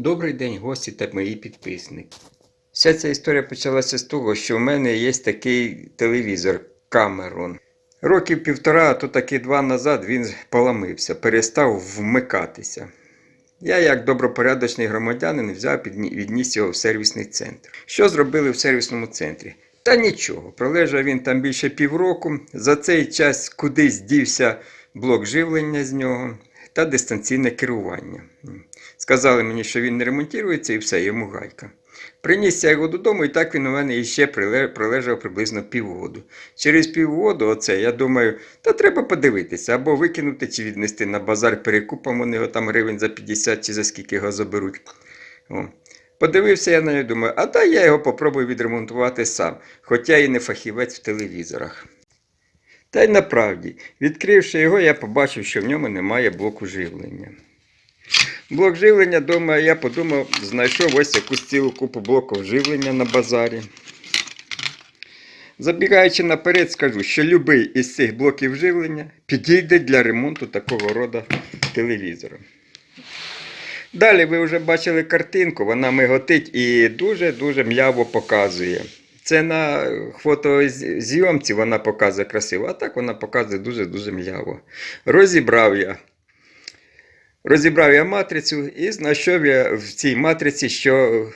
Добрий день, гості та мої підписники. Вся ця історія почалася з того, що в мене є такий телевізор Камерон. Років півтора, а то таки два назад він поламився, перестав вмикатися. Я, як добропорядочний громадянин, взяв відніс його в сервісний центр. Що зробили в сервісному центрі? Та нічого, пролежав він там більше півроку. За цей час кудись дівся блок живлення з нього та дистанційне керування. Сказали мені, що він не ремонтується і все, йому гайка. Приніс я його додому, і так він у мене іще пролежав приблизно півгоду. Через півгоду, оце, я думаю, та треба подивитися, або викинути чи віднести на базар перекупом, вони його там гривень за 50 чи за скільки його заберуть. О. Подивився я на нього, думаю, а дай я його попробую відремонтувати сам, хоча і не фахівець в телевізорах. Та й направді, відкривши його, я побачив, що в ньому немає блоку живлення. Блок живлення дома, я подумав, знайшов ось якусь цілу купу блоків живлення на базарі. Забігаючи наперед, скажу, що будь-який із цих блоків живлення підійде для ремонту такого роду телевізора. Далі ви вже бачили картинку, вона миготить і дуже-дуже м'яво показує. Це на фотозйомці вона показує красиво, а так вона показує дуже-дуже м'яво. Розібрав я. Розібрав я матрицю і знайшов я в цій матриці, що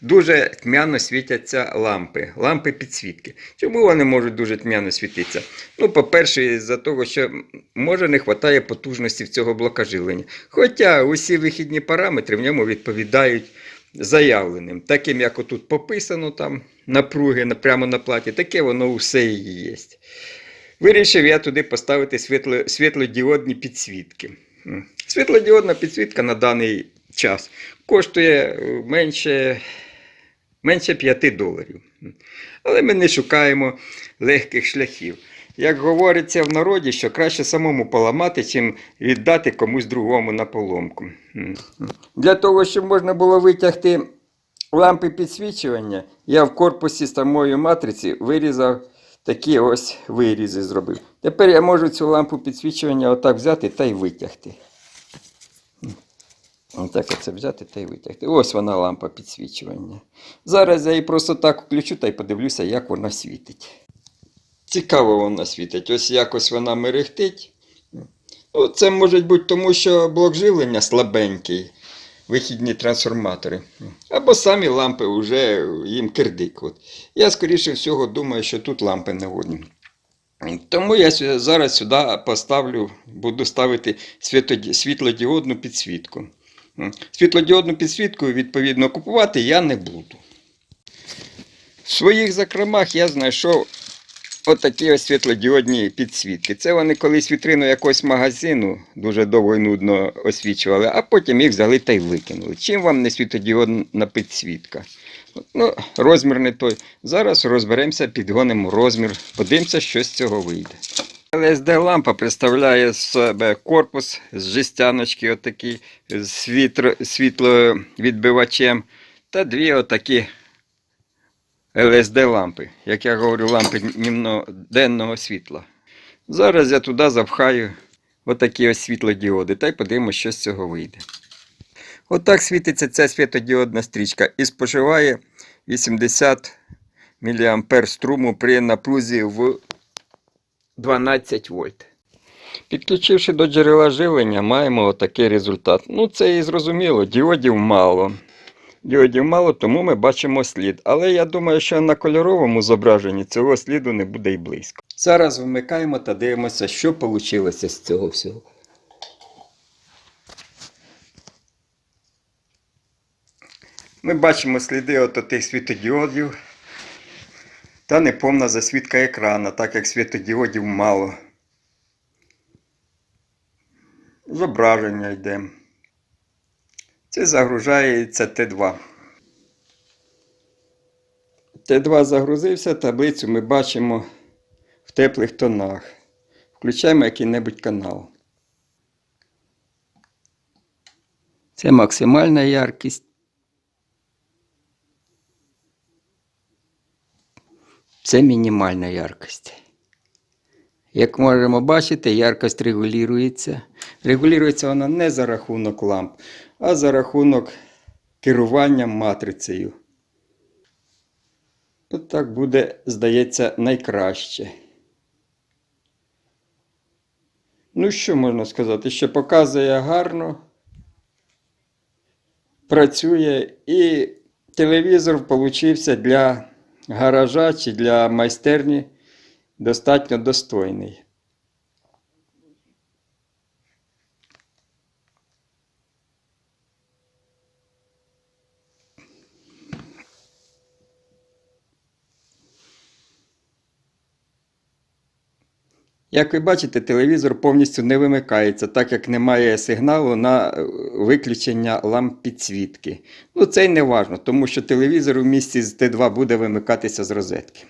дуже тьмяно світяться лампи, лампи підсвітки. Чому вони можуть дуже тьмяно світитися? Ну, по-перше, з-за того, що може не вистачає потужності в цього блока живлення. Хоча усі вихідні параметри в ньому відповідають заявленим, таким, як отут пописано там напруги прямо на платі, таке воно все і є. Вирішив я туди поставити світло, світлодіодні підсвітки. Світлодіодна підсвітка на даний час коштує е, менше, менше 5 доларів. Але ми не шукаємо легких шляхів. Як говориться в народі, що краще самому поламати, чим віддати комусь другому на поломку. Для того, щоб можна було витягти лампи підсвічування, я в корпусі самої матриці вирізав такі ось вирізи зробив. Тепер я можу цю лампу підсвічування отак взяти та й витягти. Отак оце взяти та й витягти. Ось вона лампа підсвічування. Зараз я її просто так включу та й подивлюся, як вона світить. Цікаво вона світить. Ось якось вона мерехтить. Ну, Це може бути тому, що блок живлення слабенький, вихідні трансформатори. Або самі лампи вже їм кирдик. От. Я, скоріше всього, думаю, що тут лампи не годні. Тому я зараз сюди поставлю, буду ставити світлодіодну підсвітку. Світлодіодну підсвітку, відповідно, купувати я не буду. В своїх закромах я знайшов отакі ось світлодіодні підсвітки. Це вони колись вітрину якогось магазину дуже довго і нудно освічували, а потім їх взяли та й викинули. Чим вам не світлодіодна підсвітка? Ну, розмір не той. Зараз розберемося, підгонимо розмір, подивимося, що з цього вийде. ЛСД-лампа представляє з себе корпус з жестяночки, отакий, з світловідбивачем, та дві отакі ЛСД-лампи, як я говорю, лампи денного світла. Зараз я туди запхаю отакі ось світлодіоди, та й подивимося, що з цього вийде. Отак світиться ця світодіодна стрічка і споживає 80 мА струму при напрузі в 12 вольт. Підключивши до джерела живлення, маємо отакий результат. Ну, це і зрозуміло, діодів мало. Діодів мало, тому ми бачимо слід. Але я думаю, що на кольоровому зображенні цього сліду не буде і близько. Зараз вмикаємо та дивимося, що вийшло з цього всього. Ми бачимо сліди от тих світодіодів та неповна засвітка екрана, так як світодіодів мало. Зображення йде. Це загружається Т2. Т2 загрузився, таблицю ми бачимо в теплих тонах. Включаємо який-небудь канал. Це максимальна яркість. Це мінімальна яркость. Як можемо бачити, яркость регулюється. Регулюється вона не за рахунок ламп, а за рахунок керуванням матрицею. От так буде, здається, найкраще. Ну, що можна сказати? Що показує гарно, працює, і телевізор получився для гаража чи для майстерні достатньо достойний. Як ви бачите, телевізор повністю не вимикається, так як немає сигналу на е, виключення ламп підсвітки. Ну, це й не важно, тому що телевізор у місці з Т2 буде вимикатися з розетки.